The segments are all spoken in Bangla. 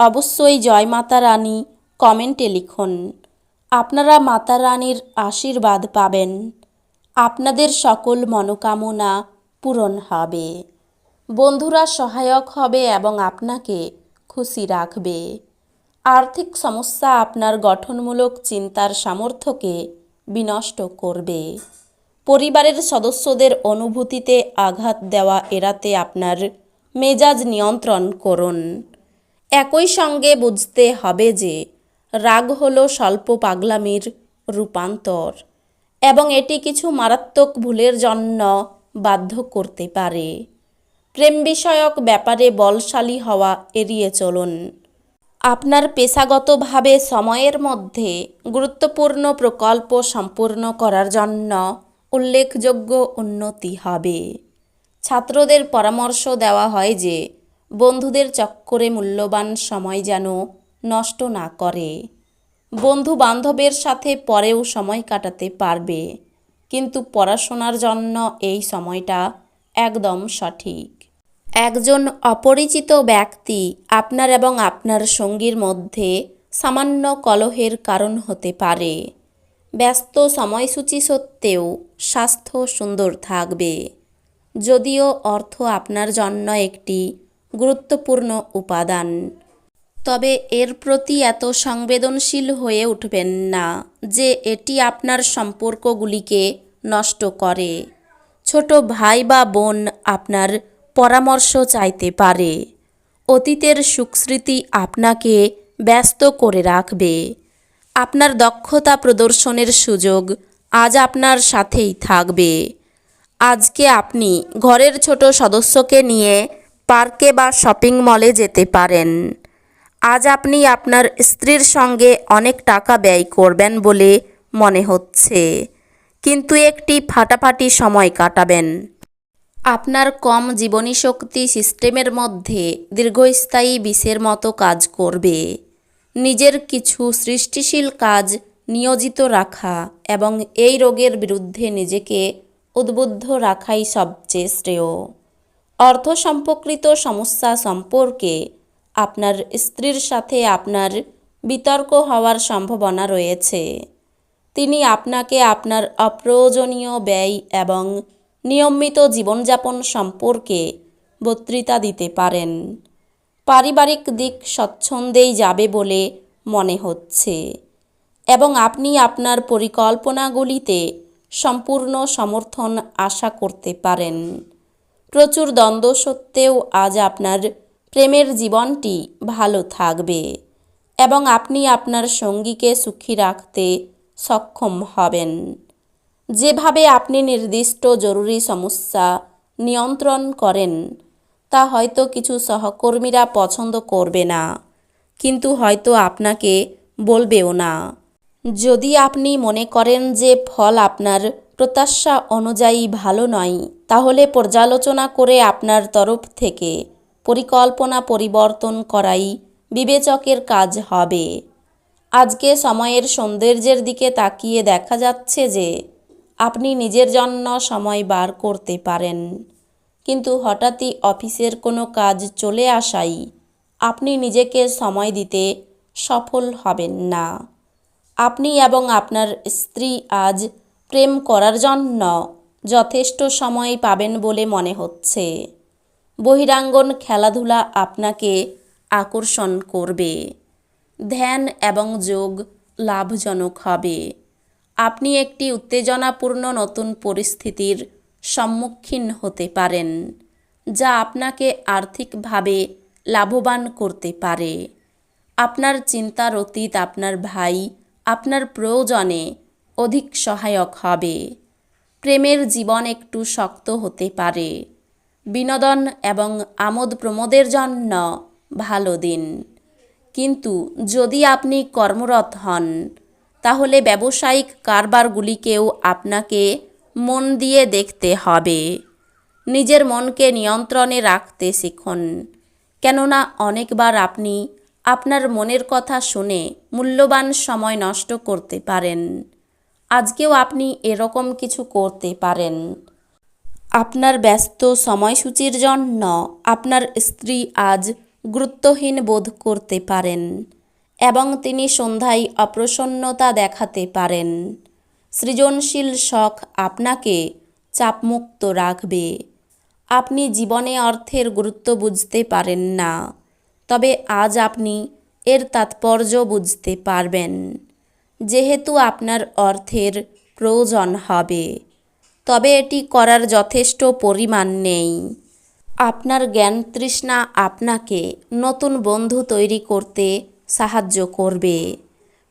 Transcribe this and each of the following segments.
অবশ্যই জয় মাতা রানী কমেন্টে লিখুন। আপনারা মাতা রানীর আশীর্বাদ পাবেন। আপনাদের সকল মনোকামনা পূরণ হবে। বন্ধুরা সহায়ক হবে এবং আপনাকে খুশি রাখবে। আর্থিক সমস্যা আপনার গঠনমূলক চিন্তার সামর্থ্যকে বিনষ্ট করবে। পরিবারের সদস্যদের অনুভূতিতে আঘাত দেওয়া এড়াতে আপনার মেজাজ নিয়ন্ত্রণ করুন। একই সঙ্গে বুঝতে হবে যে রাগ হলো স্বল্প পাগলামির রূপান্তর এবং এটি কিছু মারাত্মক ভুলের জন্য বাধ্য করতে পারে। প্রেম বিষয়ক ব্যাপারে বলশালী হওয়া এড়িয়ে চলুন। আপনার পেশাগতভাবে সময়ের মধ্যে গুরুত্বপূর্ণ প্রকল্প সম্পূর্ণ করার জন্য উল্লেখযোগ্য উন্নতি হবে। ছাত্রদের পরামর্শ দেওয়া হয় যে বন্ধুদের চক্করে মূল্যবান সময় যেন নষ্ট না করে। বন্ধু বান্ধবের সাথে পরেও সময় কাটাতে পারবে, কিন্তু পড়াশোনার জন্য এই সময়টা একদম সঠিক। একজন অপরিচিত ব্যক্তি আপনার এবং আপনার সঙ্গীর মধ্যে সামান্য কলহের কারণ হতে পারে। ব্যস্ত সময়সূচি সত্ত্বেও স্বাস্থ্য সুন্দর থাকবে। যদিও অর্থ আপনার জন্য একটি গুরুত্বপূর্ণ উপাদান। তবে এর প্রতি এত সংবেদনশীল হয়ে উঠবেন না যে এটি আপনার সম্পর্কগুলিকে নষ্ট করে। ছোট ভাই বা বোন আপনার পরামর্শ চাইতে পারে। অতীতের সুখস্মৃতি আপনাকে ব্যস্ত করে রাখবে। আপনার দক্ষতা প্রদর্শনের সুযোগ আজ আপনার সাথেই থাকবে। আজকে আপনি ঘরের ছোট সদস্যকে নিয়ে পার্কে বা শপিং মলে যেতে পারেন। আজ আপনি আপনার স্ত্রীর সঙ্গে অনেক টাকা ব্যয় করবেন বলে মনে হচ্ছে। কিন্তু একটি ফাটাফাটি সময় কাটাবেন। আপনার কম জীবনী শক্তি সিস্টেমের মধ্যে দীর্ঘস্থায়ী বিষের মতো কাজ করবে। নিজের কিছু সৃষ্টিশীল কাজ নিয়োজিত রাখা এবং এই রোগের বিরুদ্ধে নিজেকে উদ্বুদ্ধ রাখাই সবচেয়ে শ্রেয়। অর্থ সম্পর্কিত সমস্যা সম্পর্কে আপনার স্ত্রীর সাথে আপনার বিতর্ক হওয়ার সম্ভাবনা রয়েছে। তিনি আপনাকে আপনার অপ্রয়োজনীয় ব্যয় এবং নিয়মিত জীবনযাপন সম্পর্কে বক্তৃতা দিতে পারেন। পারিবারিক দিক স্বচ্ছন্দেই যাবে বলে মনে হচ্ছে এবং আপনি আপনার পরিকল্পনাগুলিতে সম্পূর্ণ সমর্থন আশা করতে পারেন। প্রচুর দ্বন্দ্ব সত্ত্বেও আজ আপনার প্রেমের জীবনটি ভালো থাকবে এবং আপনি আপনার সঙ্গীকে সুখী রাখতে সক্ষম হবেন। যেভাবে আপনি নির্দিষ্ট জরুরি সমস্যা নিয়ন্ত্রণ করেন, তা হয়তো কিছু সহকর্মীরা পছন্দ করবে না, কিন্তু হয়তো আপনাকে বলবেও না। যদি আপনি মনে করেন যে ফল আপনার প্রত্যাশা অনুযায়ী ভালো নয়। তাহলে পর্যালোচনা করে আপনার তরফ থেকে পরিকল্পনা পরিবর্তন করাই বিবেচকের কাজ হবে। আজকে সময়ের সৌন্দর্যের দিকে তাকিয়ে দেখা যাচ্ছে যে আপনি নিজের জন্য সময় বার করতে পারেন। কিন্তু হঠাৎই অফিসের কোনো কাজ চলে আসাই আপনি নিজেকে সময় দিতে সফল হবেন না। আপনি এবং আপনার স্ত্রী আজ প্রেম করার জন্য যথেষ্ট সময় পাবেন বলে মনে হচ্ছে। বহিরাঙ্গন খেলাধুলা আপনাকে আকর্ষণ করবে। ধ্যান এবং যোগ লাভজনক হবে। আপনি একটি উত্তেজনাপূর্ণ নতুন পরিস্থিতির সম্মুখীন হতে পারেন, যা আপনাকে আর্থিকভাবে লাভবান করতে পারে। আপনার চিন্তার অতীত, আপনার ভাই, আপনার প্রয়োজনে অধিক সহায়ক হবে। প্রেমের জীবন একটু শক্ত হতে পারে। বিনোদন এবং আমোদ প্রমোদের জন্য ভালো দিন। কিন্তু যদি আপনি কর্মরত হন, তাহলে ব্যবসায়িক কারবারগুলিকেও আপনাকে মন দিয়ে দেখতে হবে। নিজের মনকে নিয়ন্ত্রণে রাখতে শিখুন। কেননা অনেকবার আপনি আপনার মনের কথা শুনে মূল্যবান সময় নষ্ট করতে পারেন। আজকেও আপনি এরকম কিছু করতে পারেন। আপনার ব্যস্ত সময়সূচির জন্য আপনার স্ত্রী আজ গুরুত্বহীন বোধ করতে পারেন এবং তিনি সন্ধ্যায় অপ্রসন্নতা দেখাতে পারেন। সৃজনশীল শখ আপনাকে চাপমুক্ত রাখবে। আপনি জীবনে অর্থের গুরুত্ব বুঝতে পারেন না, তবে আজ আপনি এর তাৎপর্য বুঝতে পারবেন। যেহেতু আপনার অর্থের প্রয়োজন হবে, তবে এটি করার যথেষ্ট পরিমাণ নেই। আপনার জ্ঞান তৃষ্ণা আপনাকে নতুন বন্ধু তৈরি করতে সাহায্য করবে।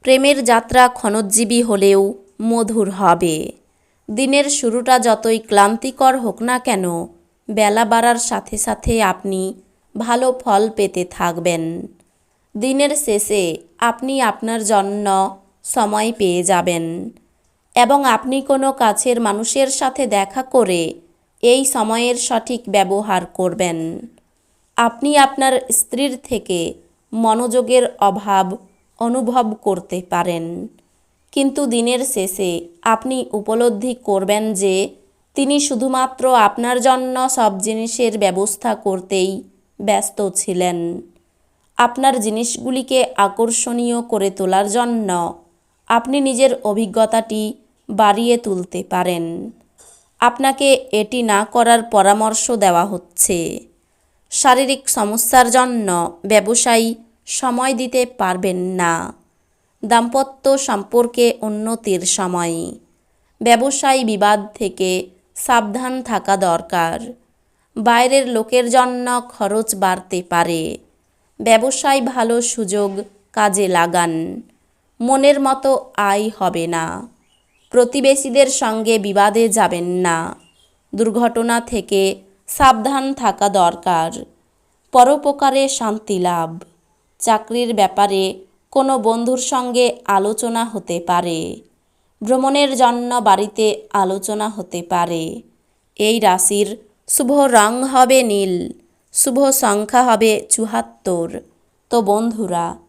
প্রেমের যাত্রা ক্ষণোজ্জীবী হলেও মধুর হবে। দিনের শুরুটা যতই ক্লান্তিকর হোক না কেন, বেলা বাড়ার সাথে সাথে আপনি ভালো ফল পেতে থাকবেন। দিনের শেষে আপনি আপনার জন্য সময় পেয়ে যাবেন। এবং আপনি কোনো কাছের মানুষের সাথে দেখা করে এই সময়ের সঠিক ব্যবহার করবেন। আপনি আপনার স্ত্রীর থেকে মনোযোগের অভাব অনুভব করতে পারেন। কিন্তু দিনের শেষে আপনি উপলব্ধি করবেন যে তিনি শুধুমাত্র আপনার জন্য সব জিনিসের ব্যবস্থা করতেই ব্যস্ত ছিলেন। আপনার জিনিসগুলিকে আকর্ষণীয় করে তোলার জন্য আপনি নিজের অভিজ্ঞতাটি বাড়িয়ে তুলতে পারেন। আপনাকে এটি না করার পরামর্শ দেওয়া হচ্ছে। শারীরিক সমস্যার জন্য ব্যবসায়ী সময় দিতে পারবেন না। দাম্পত্য সম্পর্কে উন্নতির সময়। ব্যবসায়ী বিবাদ থেকে সাবধান থাকা দরকার। বাইরের লোকের জন্য খরচ বাড়তে পারে। ব্যবসায় ভালো সুযোগ কাজে লাগান। মনের মতো আয় হবে না। প্রতিবেশীদের সঙ্গে বিবাদে যাবেন না। দুর্ঘটনা থেকে সাবধান থাকা দরকার। পরোপকারে শান্তি লাভ। চাকরির ব্যাপারে কোনো বন্ধুর সঙ্গে আলোচনা হতে পারে। ভ্রমণের জন্য বাড়িতে আলোচনা হতে পারে। এই রাশির শুভ রং হবে নীল, শুভ সংখ্যা হবে চুহাত্তর তো বন্ধুরা